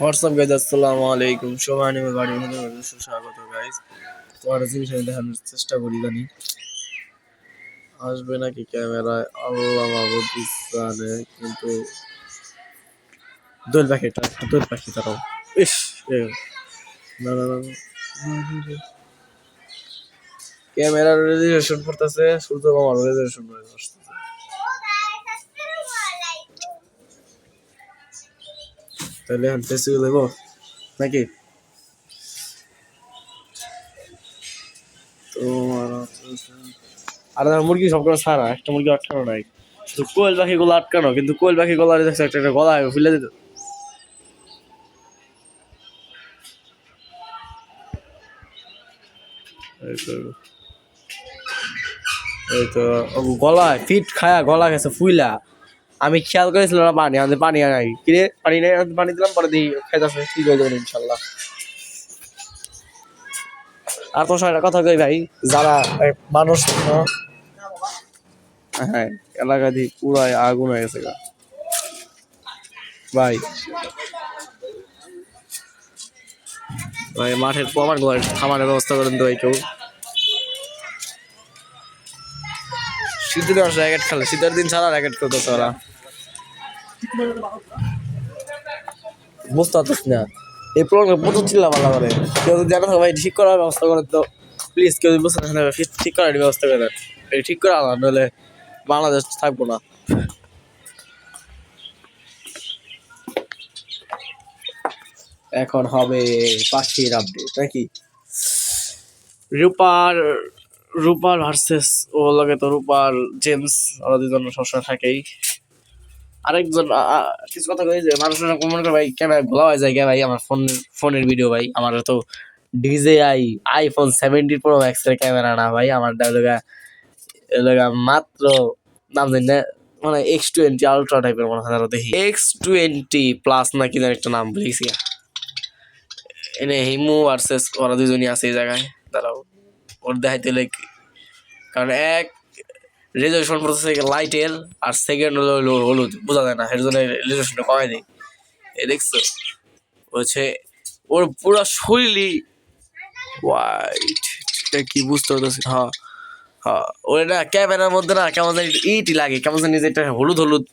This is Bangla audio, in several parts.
হোয়াটসঅ্যাপ গাইজ আসসালামু আলাইকুম সবাই আমার বাড়ির মধ্যে গাইজ জিনিস আমি দেখানোর চেষ্টা করি, জানি? আসবে নাকি ক্যামেরায়? আল্লাহ কিন্তু দোল পাখি এটা একটা দোল পাখি তারাও ইস না না। ক্যামেরার রেজুলেশন পড়তেছে, সূর্য মামার রেজুলেশন আসতেছে তাহলে এখন ফেসিবল দেবো নাকি? তো আর আমার মুরগি সবগুলো সারা একটা মুরগি আটকানো নাই। শুধু কোয়েল পাখিগুলো আটকানো কিন্তু কোয়েল পাখি গলা দেখছে একটা একটা গলা ফেলে দিত এই তো এই তো। ও গলায় ফিট খায়া গলা গেছে ফুইলা। আমি খেয়াল করেছিলাম না পানি, আমাদের পানি নাই। কিরে, পানি নেই পানি দিলাম, পরে দিই খাইতেছে ঠিক হয়ে যাবে ইনশাল্লাহ। আর তোর সঙ্গে কথা কই ভাই? যারা মানুষ হ্যাঁ এলাকা দিয়ে পুরাই আগুন হয়ে গেছে ভাই। ভাই, মাঠের আমার ঘর, খামারের ব্যবস্থা করেন তো ভাই কেউ। শীতের দিন র্যাকেট খেলে। শীতের দিন ছাড়া র্যাকেট খেলতেছে ওরা। বুঝতে পারছিস না। এই প্রবলেম প্রচুর চিল্লা ভালো করে কেউ যদি জানা ভাই, ঠিক করার ব্যবস্থা করে তো প্লিজ কেউ যদি বুঝতে না ঠিক করার ব্যবস্থা করে এই ঠিক করে আনা নাহলে বাংলাদেশ থাকব না। এখন হবে পাখির আপডেট নাকি? রূপার রূপার ভার্সেস ও লাগে তো রূপার জেমস, ওরা দুজন সবসময় থাকেই। আরেকজন কিছু কথা কই যে, মানুষের কমেন্ট করে ভাই ক্যামেরা ভোলা হয়ে যায় ভাই আমার ফোন, ফোনের ভিডিও ভাই? আমার তো ডিজে আই আইফোন সেভেন্টি প্রো ম্যাক্সের ক্যামেরা না ভাই, আমার ডায়লগা এলাকা মাত্র নাম জানি না মানে এক্স টোয়েন্টি আলট্রা টাইপের মনে হয় দেখি। এক্স টোয়েন্টি প্লাস না কি একটা নাম বলেছি এনে হিমু ভার্সেস, ওরা দুজনই আছে এই জায়গায়, দাঁড়াও। ওর দেখাইতে লাইক কারণ এক রেজলিউশন প্রসেস লাইটের আর সেকেন্ড হলো হলো হলুদ, বোঝা যায় না, এর জন্য রেজলিউশনটা কমাই দিই এ দেখছ? হচ্ছে ওর পুরো শরীরই হোয়াইট এটা কি বুঝতে পারতেছি হ্যাঁ হ্যাঁ ওর না ক্যামেরার মধ্যে না কেমন জানি ইটি লাগে, কেমন জানি যে এটা হলুদ হলুদ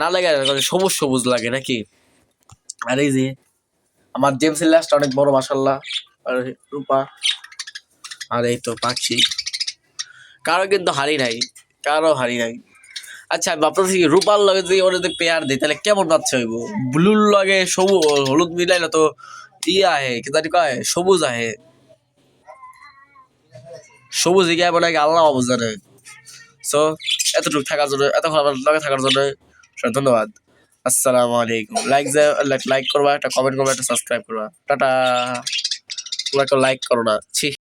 না লাগে সবুজ সবুজ লাগে নাকি? আর এই যে, আমার জেমসের লাস্ট অনেক বড় মাসাল্লাহ আর রূপা। আর এই তো পাখি। কারও কিন্তু হারি নাই, কারও হারি নাই। আচ্ছা ভাবতেছি রূপার লগে যদি ওরা যদি পেয়ার দিই, তাহলে কেমন বাচ্চা হইব? ব্লুর লগে সবুজ হলুদ মিলাইলে তো ইয়ে আহে, কি জানি কয়, সবুজ আহে। সবুজ গিয়ে বলে আল্লাহ বাবু জানে। সো এতটুকু থাকার জন্য, এতক্ষণ আমার লগে থাকার জন্য ধন্যবাদ। আসসালামু আলাইকুম। লাইক লাইক করবা, একটা কমেন্ট করবা, একটা সাবস্ক্রাইব করবা। টাটা। তোমরা লাইক করো না। ছি।